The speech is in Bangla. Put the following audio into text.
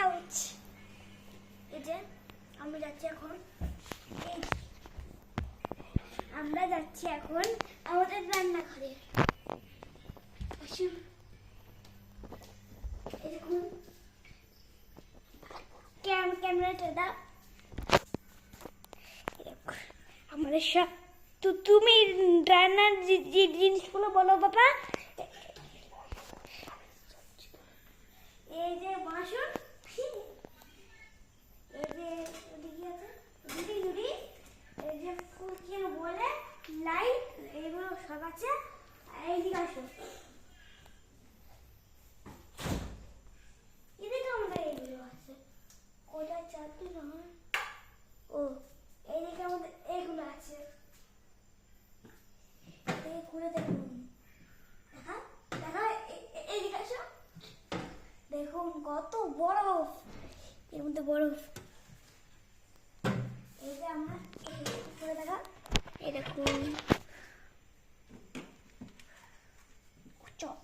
আউচ এই যে, আমরা যাচ্ছি এখন। আমরা যাচ্ছি এখন আমাদের আসুন। দেখুন। ক্যাম ক্যামেরাটা আমাদের সব তো তুমি রান্নার জিনিসগুলো বলো বাবা এই যে বাসন এই যে ওদিকে আছে দুটি দুটি এই যে ফুল কি যেন বলে লাইট এগুলো সব আছে। এইদিকে আসো। এদিকে এইগুলো আছে। ও এইদিকে আমাদের এইগুলো আছে। দেখুন। দেখা দেখা এইদিকে আসো। দেখুন কত বরফ। এর মধ্যে বরফ এই যে আমরা করে দেখা এই দেখুন চপ